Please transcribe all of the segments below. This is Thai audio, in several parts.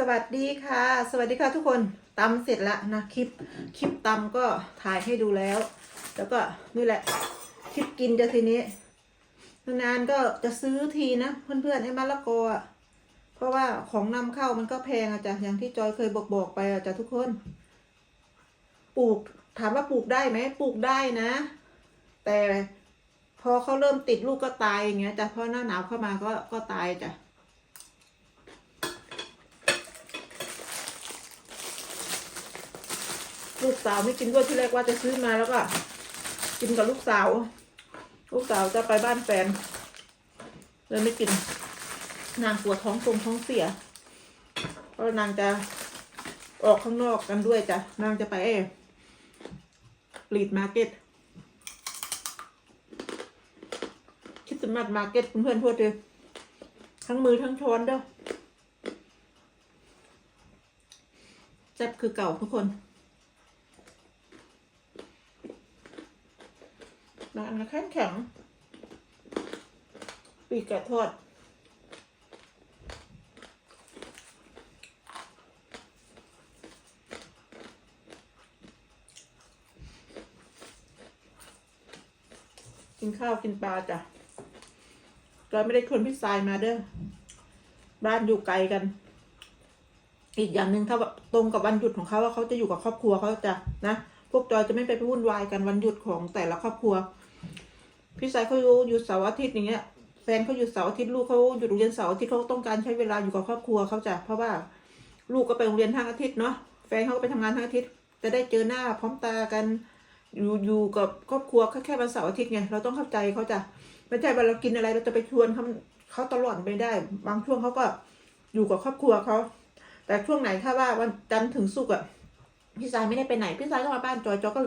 สวัสดีค่ะ สวัสดีค่ะทุกคนตำเสร็จแล้วนะคลิปคลิปตำก็ถ่ายให้ดูแล้ว แล้วก็นี่แหละคลิปกินจะทีนี้นานก็จะซื้อทีนะเพื่อนๆไอ้มะละกออะเพราะว่าของนำเข้ามันก็แพงอะจ้ะอย่างที่จอยเคยบอกบอกไปอะจ้ะทุกคน ปลูกถามว่าปลูกได้ไหมปลูกได้นะ แต่พอเขาเริ่มติดลูกก็ตายอย่างเงี้ยจ้ะเพราะหน้าหนาวเข้ามาก็ก็ตายจ้ะ ลูกสาวไม่กินด้วยที่แรกว่าจะซื้อมาแล้วก็กินกับลูกสาว ลูกสาวจะไปบ้านแฟนเลยไม่กิน นางปวดท้องทรงท้องเสียเพราะนางจะออกข้างนอกกันด้วยจ้ะนางจะไปเอลีดมาร์เก็ตคิดสมัติมาร์เก็ตเพื่อนๆทั่วเลยทั้งมือทั้งช้อนเด้อแซ่บคือเก่าทุกคน นานนะ แข็งแข็งปีกแกะทอดกินข้าวกินปลาจ้ะเราไม่ได้ชวนพี่สายมาเด้อ บ้านอยู่ไกลกัน อีกอย่างหนึ่งถ้าตรงกับวันหยุดของเขาว่าเขาจะอยู่กับครอบครัวเขาจะนะ พวกจอยจะไม่ไปวุ่นวายกันวันหยุดของแต่ละครอบครัว พี่สายเขาอยู่เสาร์อาทิตย์อย่างเงี้ยแฟนเขาอยู่เสาร์อาทิตย์ลูกเขาหยุดโรงเรียนเสาร์อาทิตย์เขาต้องการใช้เวลาอยู่กับครอบครัวเขาจะเพราะว่าลูกก็ไปโรงเรียนทั้งอาทิตย์เนาะแฟนเขาก็ไปทำงานทั้งอาทิตย์จะได้เจอหน้าพร้อมตากันอยู่อยู่กับครอบครัวแค่แค่วันเสาร์อาทิตย์ไงเราต้องเข้าใจเขาจะไม่ใช่ว่าเรากินอะไรเราจะไปชวนเขาเขาตลอดไม่ได้ บางช่วงเขาก็อยู่กับครอบครัวเขาแต่ช่วงไหนถ้าว่าวันจันทร์ถึงศุกร์อะพี่สายไม่ได้ไปไหนพี่สายก็มาบ้านจอยจอยก็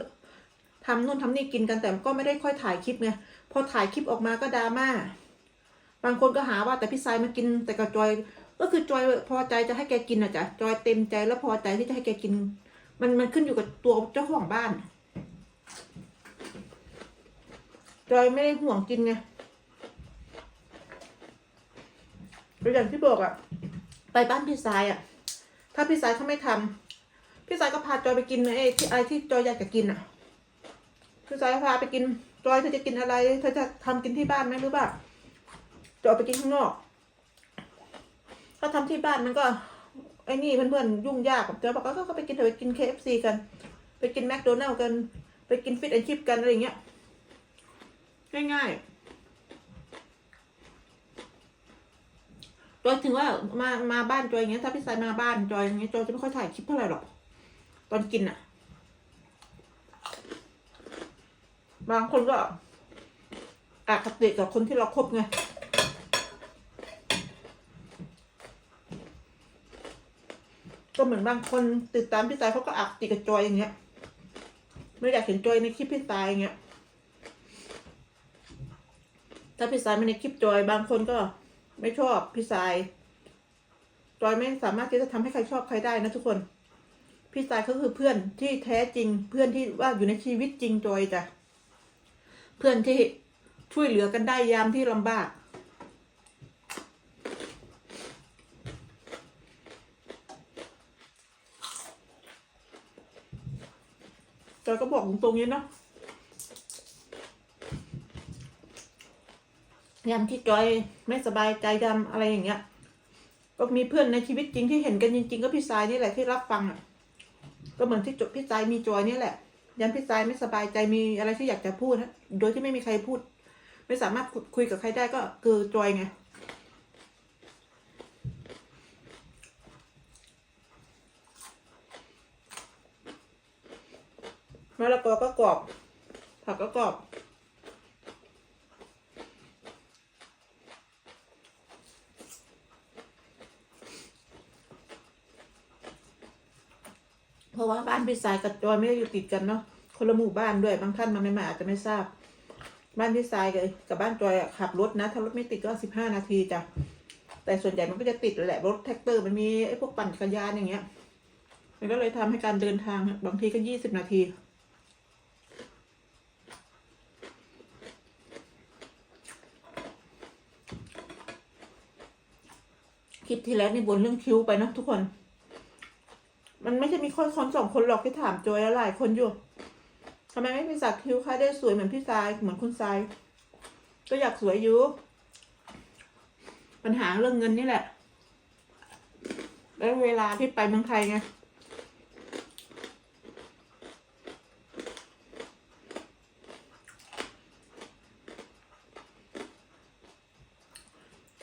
ทำนู่นทำนี่กินกันแต่ก็ไม่ได้ค่อยถ่ายคลิปไง พอถ่ายคลิปออกมาก็ดราม่า บางคนก็หาว่าแต่พี่สายมากินแต่กับจอย ก็คือจอยพอใจจะให้แกกินอะจ้ะจอยเต็มใจแล้วพอใจที่จะให้แกกิน มันมันขึ้นอยู่กับตัวเจ้าของบ้าน จอยไม่ได้ห่วงกินไงแล้วอย่างที่บอกอะ ไปบ้านพี่สายอะ ถ้าพี่สายเขาไม่ทำพี่สายก็พาจอยไปกินไอ้ที่อะไรที่จอยอยากจะกินอะ พี่สายพาไปกิน จอยเธอจะกินอะไร เธอจะทำกินที่บ้านไหมหรือว่าจะออกไปกินข้างนอก ถ้าทำที่บ้านมันก็ ไอ้นี่เพื่อนๆยุ่งยากจอยบอกว่าก็ไปกินเถอะไปกิน KFC กัน ไปกินแมคโดนัลล์กัน ไปกินฟิตแอนชิพกันอะไรอย่างเงี้ย ง่ายๆจอยถึงว่ามามาบ้านจอยอย่างเงี้ยถ้าพี่สายมาบ้านจอยอย่างเงี้ยจอยจะไม่ค่อยถ่ายคลิปเท่าไหร่หรอก ตอนกินอะ บางคนก็อคติกับคนที่เราคบไงก็เหมือนบางคนติดตามพี่สายเขาก็อคติกับจอยอย่างเงี้ย ไม่อยากเห็นจอยในคลิปพี่สายอย่างเงี้ย ถ้าพี่สายไม่ในคลิปจอย บางคนก็ไม่ชอบพี่สาย จอยไม่สามารถที่จะทำให้ใครชอบใครได้นะทุกคน พี่สายเขาคือเพื่อนที่แท้จริง เพื่อนที่ว่าอยู่ในชีวิตจริงจอยจ้ะ เพื่อนที่ช่วยเหลือกันได้ยามที่ลำบากจอยก็บอกตรงๆนี้เนาะยามที่จอยไม่สบายใจยามอะไรอย่างเงี้ย ก็มีเพื่อนในชีวิตจริงที่เห็นกันจริง ๆ ก็พี่สายนี่แหละที่รับฟังอะ ก็เหมือนที่จบพี่สายมีจอยนี่แหละ ยันพี่สายไม่สบายใจมีอะไรที่อยากจะพูดฮะโดยที่ไม่มีใครพูด ไม่สามารถคุยกับใครได้ก็คือจอยไงมะละกอก็กรอบ ผักก็กรอบ ราะว่าบ้านพี่สายกับจอยไม่ได้อยู่ติดกันเนาะคนละหมู่บ้านด้วยบางท่านมาไม่มาอาจจะไม่ทราบ บ้านพี่สายกับกับบ้านจอยอะขับรถนะ ถ้ารถไม่ติดก็สิบห้านาทีจ้ะแต่ส่วนใหญ่มันก็จะติดแหละรถแท็กเตอร์มันมีไอ้พวกปั่นจักรยานอย่างเงี้ยมันก็เลยทำให้การเดินทางบางทีก็ยี่สิบนาทีคลิปที่แล้วนี่บนเรื่องคิ้วไปนะทุกคน มันไม่ใช่มีคนคนสองคนหรอกที่ถามโจอยหลายคนอยู่ทำไมไม่ไปสักคิ้วคะได้สวยเหมือนพี่ทรายเหมือนคุณทรายก็อยากสวยอยู่ ปัญหาเรื่องเงินนี่แหละ แล้วเวลาที่ไปเมืองไทยไง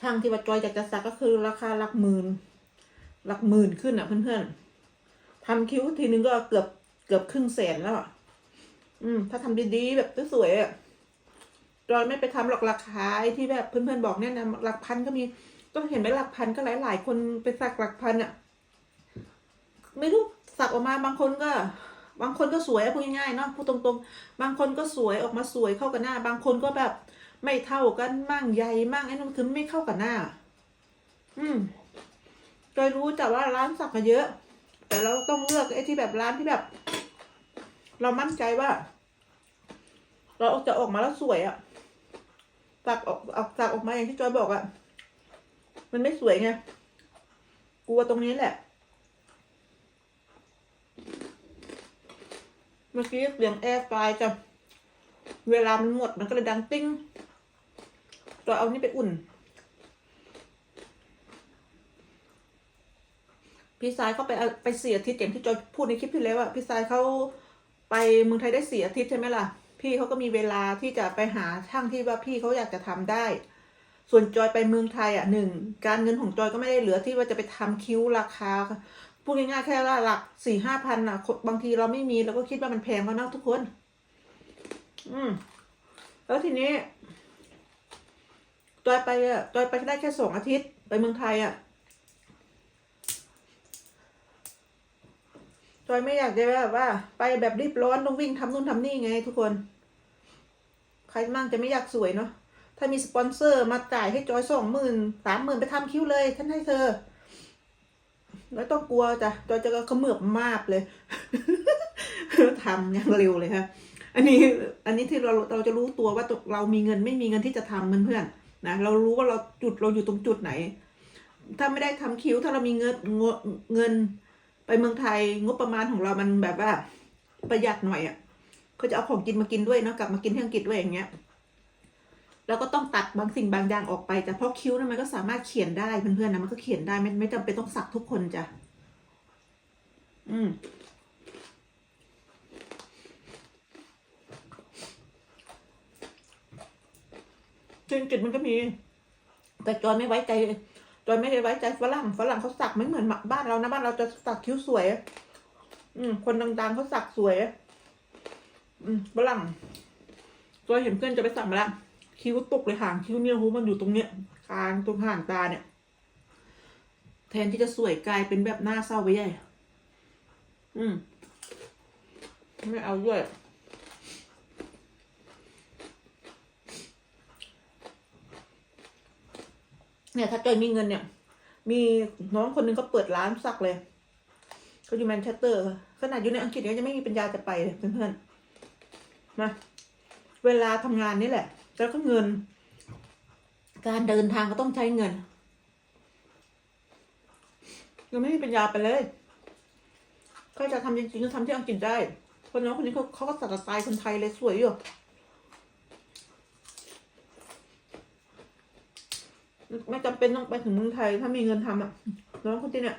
ทางที่ว่าจอยจากจะสักก็คือราคาหลักหมื่นหลักหมื่นขึ้นอะเพื่อนๆ ทำคิ้วทีนึงก็เกือบเกือบครึ่งแสนแล้วอะ อืม ถ้าทำดีๆแบบสวยๆอะจอยไม่ไปทำหรอกราคาที่แบบเพื่อนๆบอกเนี่ยนะหลักพันก็มี ต้องเห็นไหมหลักพันก็หลายๆคนไปสักหลักพันอะ ไม่รู้สักออกมาบางคนก็ บางคนก็สวยพูดง่ายๆเนาะพูดตรงๆ บางคนก็สวยออกมาสวยเข้ากับหน้า บางคนก็แบบไม่เท่ากันมั่งใหญ่มั่งไอ้นั่นคือไม่เข้ากับหน้า อืมจอยรู้แต่ว่าร้านสักก็เยอะ แต่เราต้องเลือกไอ้ที่แบบร้านที่แบบ เรามั่นใจว่า เราจะออกมาแล้วสวยอะสักออกออกสักออกมาอย่างที่จอยบอกอะมันไม่สวยไงกลัวตรงนี้แหละ เมื่อกี้เสียงแอร์ไฟจะ เวลามันหมดมันก็เลยดังติ้งตัวเอานี่ไปอุ่น พี่สายเขาไปไปเสียอาทิตย์อย่างที่จอยพูดในคลิปที่แล้วอะพี่สายเขาไปเมืองไทยได้เสียอาทิตย์ใช่ไหมล่ะ พี่เขาก็มีเวลาที่จะไปหาช่างที่ว่าพี่เขาอยากจะทำได้ ส่วนจอยไปเมืองไทยอะหนึ่งการเงินของจอยก็ไม่ได้เหลือที่ว่าจะไปทำคิ้วราคาพูดง่ายๆแค่ว่าหลักสี่ห้าพันอะบางทีเราไม่มีเราก็คิดว่ามันแพงแล้วนะทุกคน อืมแล้วทีนี้จอยไปอะจอยไปได้แค่สองอาทิตย์ไปเมืองไทยอะ จอยไม่อยากจะแบบว่า ไปแบบรีบร้อนต้องวิ่งทำนู่นทำนี่ไงทุกคน ใครมั่งจะไม่อยากสวยเนาะถ้ามีสปอนเซอร์มาจ่ายให้จอยสองหมื่นสามหมื่นไปทำคิ้วเลยฉันให้เธอไม่ต้องกลัวจ้ะจอยจะเขมือบมากเลยทำอย่างเร็วเลยค่ะอันนี้อันนี้ที่เราเราจะรู้ตัวว่าเรามีเงินไม่มีเงินที่จะทำเพื่อนๆนะเรารู้ว่าเราจุดเราอยู่ตรงจุดไหน ถ้าไม่ได้ทำคิ้วถ้าเรามีเงินงเงิน ไปเมืองไทยงบประมาณของเรามันแบบว่าประหยัดหน่อยอะ่ะเขาจะเอาของกินมากินด้วยเนาะกลับมากินที่อังกฤษด้วยอย่างเงี้ยแล้วก็ต้องตัดบางสิ่งบางอย่างออกไปแต่เพราะคิ้วนะมันก็สามารถเขียนได้เพื่อนๆนะมันก็เขียนได้ไม่ไม่จำเป็นต้องสักทุกคนจ้ะอืมจริงจุดมันก็มี แต่จอยไม่ไว้ใจ จอยไม่ได้ไว้ใจฝรั่งฝรั่งเขาสักไม่เหมือนบ้านเรานะบ้านเราจะสักคิ้วสวย อืม คนดังๆเขาสักสวย อืมฝรั่งจอยเห็นเพื่อนจะไปสักมาแล้วคิ้วตกเลยห่างคิ้วเนี่ยหูมันอยู่ตรงเนี้ยคางตรงห่างตาเนี่ย แทนที่จะสวยกลายเป็นแบบหน้าเศร้าไปใหญ่อืม ไม่เอาด้วย เนี่ยถ้าจอยมีเงินเนี่ย มีน้องคนหนึงก็เปิดร้านสักเลยเขาอยู่แมนเชสเตอร์ขนาดอยู่ในอังกฤษเนี่ยยังไม่มีปัญญาจะไปเลยเพื่อนๆนะเวลาทำงานนี่แหละ แล้วก็เงิน การเดินทางก็ต้องใช้เงินยังไม่มีปัญญาไปเลยก็จะทำจริงๆก็ทำที่อังกฤษได้คนน้องคนนี้เขาเขาก็สักสไตล์คนไทยเลยสวยอยู่ ไม่จำเป็นต้องไปถึงเมืองไทย ถ้ามีเงินทำอะน้องคนที่เนี่ย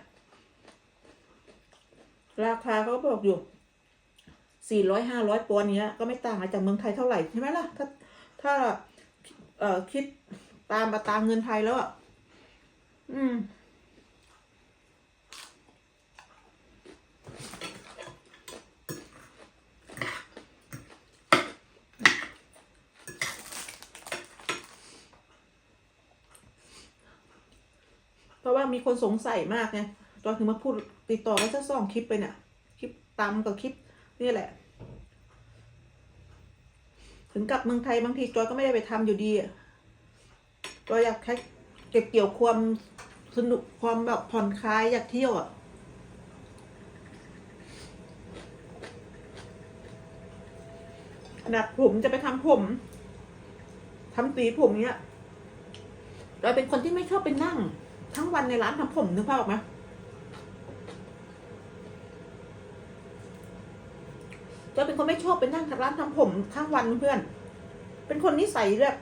ราคาเขาก็บอกอยู่สี่ร้อยห้าร้อยปอนด์เนี้ย ก็ไม่ต่างอะไรจากเมืองไทยเท่าไหร่ใช่ไหมล่ะ ถ้าถ้าเอ่อคิดตามมาตามเงินไทยแล้วอะอืม ราะว่ามีคนสงสัยมากไงตอนถึงมาพูดติดต่อแล้วจะส่องคลิปไปเนี่ยคลิปตามกับคลิปนี่แหละ ถึงกลับเมืองไทยบางทีจอยก็ไม่ได้ไปทำอยู่ดีจอยอยากแค่เก็บเกี่ยวความสนุกความแบบผ่อนคลายอยากเที่ยวอะขนาดผมจะไปทำผมทำสีผมเนี้ยจอยเป็นคนที่ไม่ชอบไปนั่ง ทั้งวันในร้านทำผมนึกภาพออกไหมจอยเป็นคนไม่ชอบไปนั่งร้านทำผมทั้งวันเพื่อน เป็นคนนิสัยแบบ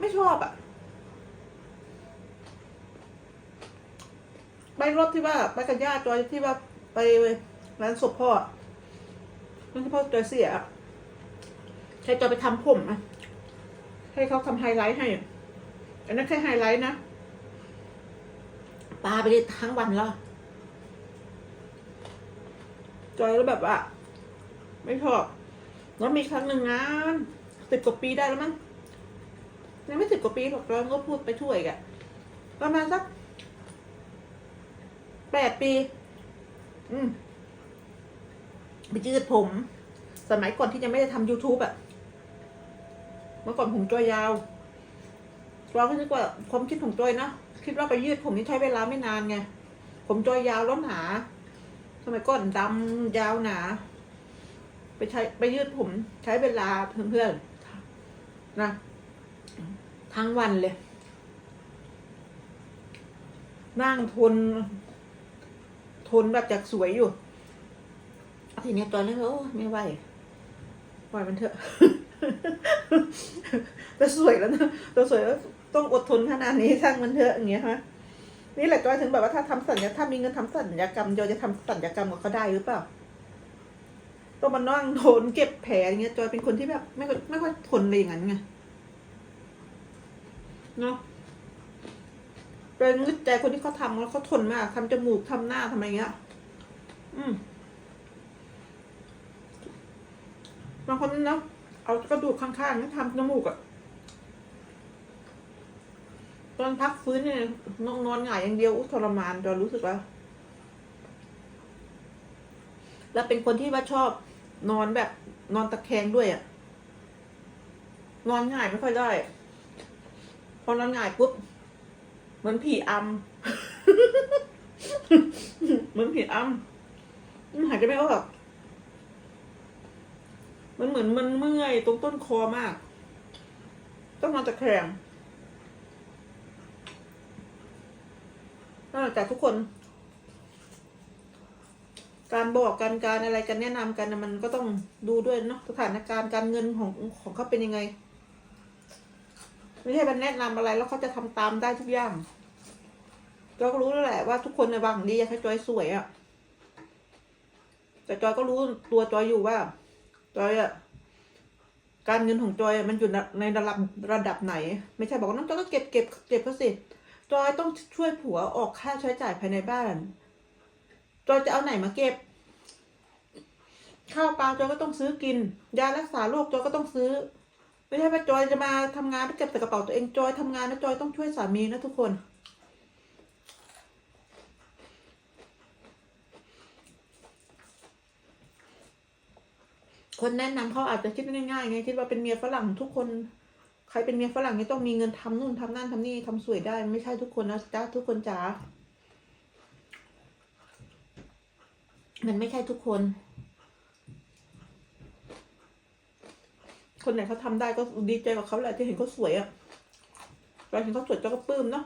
ไม่ชอบอะไปรถที่ว่าไปกับญาติจอยที่ว่าไปร้านศพพ่อนั่นที่พ่อจอยเสียอะให้จอยไปทำผมอะให้เขาทำไฮไลท์ให้ อันนั้นแค่ไฮไลท์นะาไปได้ทั้งวันแล้วจอยแล้วแบบว่า ไม่ชอบแล้วมีครั้งหนึ่งนะสิบกว่าปีได้แล้วมั้งยังไม่สิบกว่าปีหรอกเราก็พูดไปช่วยแกประมาณสักแปดปี อืมไปยืดผม สมัยก่อนที่ยังไม่ได้ทำ YouTube อะเมื่อก่อนผมจอยยาวจอยก็นึกว่าความคิดของจอยนะ คิดว่าไปยืดผมนี่ใช้เวลาไม่นานไง ผมจอยยาวแล้วหนาสมัยก่อนดำยาวหนา ไปใช้ไปยืดผมใช้เวลาเพื่อนๆนะทั้งวันเลย นั่งทน ทนแบบจากสวยอยู่ ทีนี้ตอนนี้โอ้ไม่ไหวปล่อยมันเถอะแต่สวยแล้วนะแต่สวยแล้ว ต้องอดทนขนาดนี้ช่างมันเถอะอย่างเงี้ยฮะนี่แหละจอยถึงแบบว่าถ้าทำสัญญาถ้ามีเงินทำสัญญากรรมจอยจะทำสัญญากรรมกับเขาได้หรือเปล่าต้องมานั่งทนเก็บแผลอย่างเงี้ยจอยเป็นคนที่แบบ ไม่ค่อยไม่ค่อยทนเลยอย่างนั้นไงเนาะเป็นนึกใจคนที่เขาทำแล้วเขาทนมากทำจมูกทำหน้าทำอะไรเงี้ย อืมบางคนเนาะเอากระดูกข้างๆนี่ทำจมูกอะ ตอนพักฟื้นเนี่ยนอนนอนหงายอย่างเดียวอุทรมานจอยรู้สึกว่า แล้วเป็นคนที่ว่าชอบนอนแบบ นอนตะแคงด้วยอะนอนง่ายไม่ค่อยได้ พอนอนง่ายปุ๊บเหมือนผีอำเหมือนผีอำมันหายใจไม่ออกมันเหมือนมันเมื่อยตรงต้นคอมาก ต้องนอนตะแคง อกจากทุกคน การบอกกันการอะไรกันแนะนำกันมันก็ต้องดูด้วยเนาะสถานการณ์การเงินของของเขาเป็นยังไง ไม่ใช่มันแนะนำอะไรแล้วเขาจะทำตามได้ทุกอย่างจอยก็รู้แล้วแหละว่าทุกคนในวังดีอยากให้จอยสวยอะ่ะแต่จอยก็รู้ตัวจอยอยู่ว่า จอยอะ่ะการเงินของจอยมันอยู่ในระดับระดับไหน ไม่ใช่บอกว่าน้องจอยก็เก็บเก็บเก็บเขาสิ จอยต้องช่วยผัวออกค่าใช้จ่ายภายในบ้าน จอยจะเอาไหนมาเก็บ ข้าวปลาจอยก็ต้องซื้อกิน ยารักษาโรคจอยก็ต้องซื้อ ไม่ใช่ว่าจอยจะมาทำงานไปเก็บแต่กระเป๋าตัวเองจอยทำงานนะจอยต้องช่วยสามีนะทุกคนคนแนะนำเขาอาจจะคิดง่ายๆไงคิดว่าเป็นเมียฝรั่งทุกคน ใครเป็นเมียฝรั่งนี่ต้องมีเงินทำนู่นทำนั่นทำนี่ทำสวยได้ ไม่ใช่ทุกคนนะจ้าทุกคนจ๋ามันไม่ใช่ทุกคน คนไหนเขาทำได้ก็ดีใจกับเขาแหละที่เห็นเขาสวยอะเราเห็นเขาสวยเราก็ปลื้มเนาะ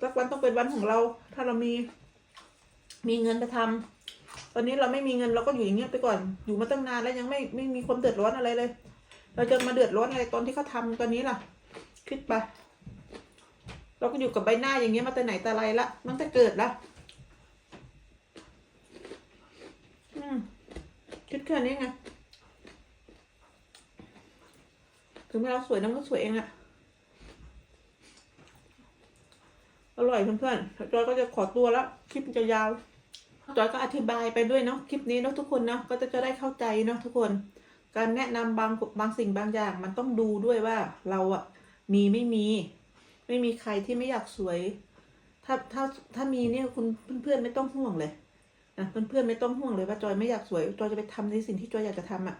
สักวันต้องเป็นวันของเรา ถ้าเรามี มีเงินไปทำตอนนี้เราไม่มีเงินเราก็อยู่อย่างเงี้ยไปก่อน อยู่มาตั้งนานแล้วยังไม่ไม่มีความเดือดร้อนอะไรเลย เราจะมาเดือดร้อนอะไรตอนที่เขาทำตอนนี้ล่ะ คิดไป เราก็อยู่กับใบหน้าอย่างเงี้ยมาแต่ไหนแต่ไรละตั้งแต่เกิดละอืมคิดแค่นี้ไงถึงแม้เราสวยน้ำก็สวยเองอะอร่อยเพื่อนๆจอยก็จะขอตัวแล้วคลิปจะยาวจอยก็อธิบายไปด้วยเนาะคลิปนี้เนาะทุกคนเนาะก็จะจะได้เข้าใจเนาะทุกคน การแนะนำบางบางสิ่งบางอย่าง มันต้องดูด้วยว่าเราอะมีไม่มี ไม่มีใครที่ไม่อยากสวย ถ้าถ้าถ้ามีเนี่ยคุณเพื่อนๆไม่ต้องห่วงเลยนะเพื่อนๆไม่ต้องห่วงเลยว่าจอยไม่อยากสวยจอยจะไปทำในสิ่งที่จอยอยากจะทำอะ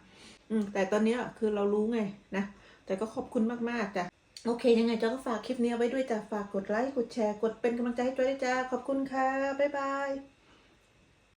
อืม แต่ตอนนี้คือเรารู้ไงนะแต่ก็ขอบคุณมากๆจ้ะโอเค ยังไงจอยก็ฝากคลิปนี้ไว้ด้วยจ้ะฝากกดไลค์กดแชร์กดเป็นกำลังใจให้จอยด้วยจ้าขอบคุณค่ะบ๊ายบาย